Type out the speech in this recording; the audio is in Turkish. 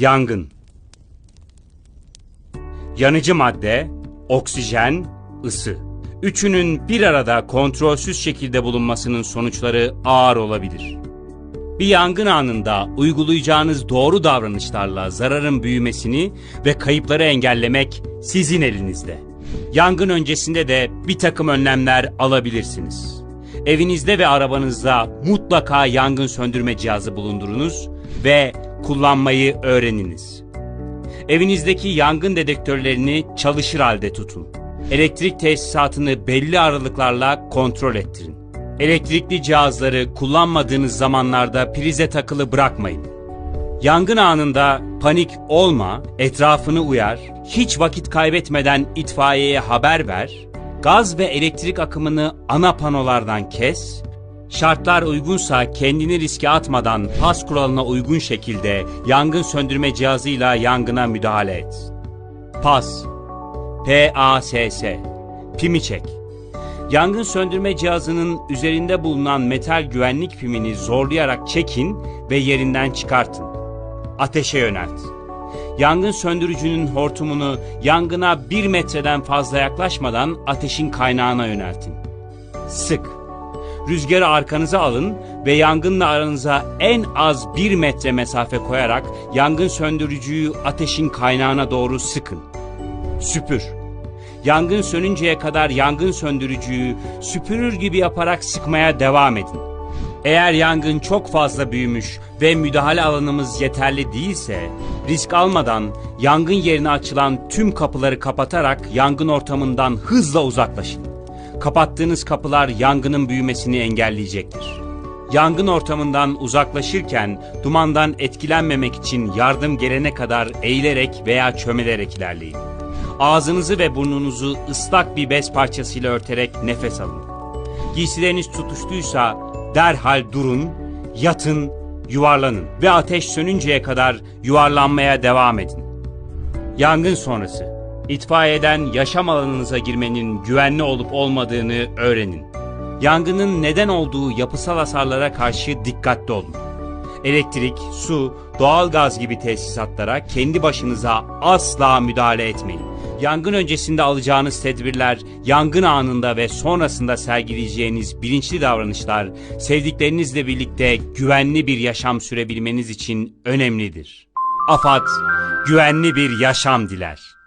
Yangın Yanıcı madde, oksijen, ısı. Üçünün bir arada kontrolsüz şekilde bulunmasının sonuçları ağır olabilir. Bir yangın anında uygulayacağınız doğru davranışlarla zararın büyümesini ve kayıpları engellemek sizin elinizde. Yangın öncesinde de bir takım önlemler alabilirsiniz. Evinizde ve arabanızda mutlaka yangın söndürme cihazı bulundurunuz ve kullanmayı öğreniniz. Evinizdeki yangın dedektörlerini çalışır halde tutun. Elektrik tesisatını belli aralıklarla kontrol ettirin. Elektrikli cihazları kullanmadığınız zamanlarda prize takılı bırakmayın. Yangın anında panik olma, etrafını uyar, hiç vakit kaybetmeden itfaiyeye haber ver, gaz ve elektrik akımını ana panolardan kes, şartlar uygunsa kendini riske atmadan pas kuralına uygun şekilde yangın söndürme cihazıyla yangına müdahale et. PAS P-A-S-S Pimi çek. Yangın söndürme cihazının üzerinde bulunan metal güvenlik pimini zorlayarak çekin ve yerinden çıkartın. Ateşe yönelt. Yangın söndürücünün hortumunu yangına bir metreden fazla yaklaşmadan ateşin kaynağına yöneltin. Sık. Rüzgarı arkanıza alın ve yangınla aranıza en az bir metre mesafe koyarak yangın söndürücüyü ateşin kaynağına doğru sıkın. Süpür. Yangın sönünceye kadar yangın söndürücüyü süpürür gibi yaparak sıkmaya devam edin. Eğer yangın çok fazla büyümüş ve müdahale alanımız yeterli değilse, risk almadan yangın yerine açılan tüm kapıları kapatarak yangın ortamından hızla uzaklaşın. Kapattığınız kapılar yangının büyümesini engelleyecektir. Yangın ortamından uzaklaşırken dumandan etkilenmemek için yardım gelene kadar eğilerek veya çömelerek ilerleyin. Ağzınızı ve burnunuzu ıslak bir bez parçasıyla örterek nefes alın. Giysileriniz tutuştuysa derhal durun, yatın, yuvarlanın ve ateş sönünceye kadar yuvarlanmaya devam edin. Yangın sonrası itfaiyeden yaşam alanınıza girmenin güvenli olup olmadığını öğrenin. Yangının neden olduğu yapısal hasarlara karşı dikkatli olun. Elektrik, su, doğal gaz gibi tesisatlara kendi başınıza asla müdahale etmeyin. Yangın öncesinde alacağınız tedbirler, yangın anında ve sonrasında sergileyeceğiniz bilinçli davranışlar, sevdiklerinizle birlikte güvenli bir yaşam sürebilmeniz için önemlidir. AFAD, güvenli bir yaşam diler.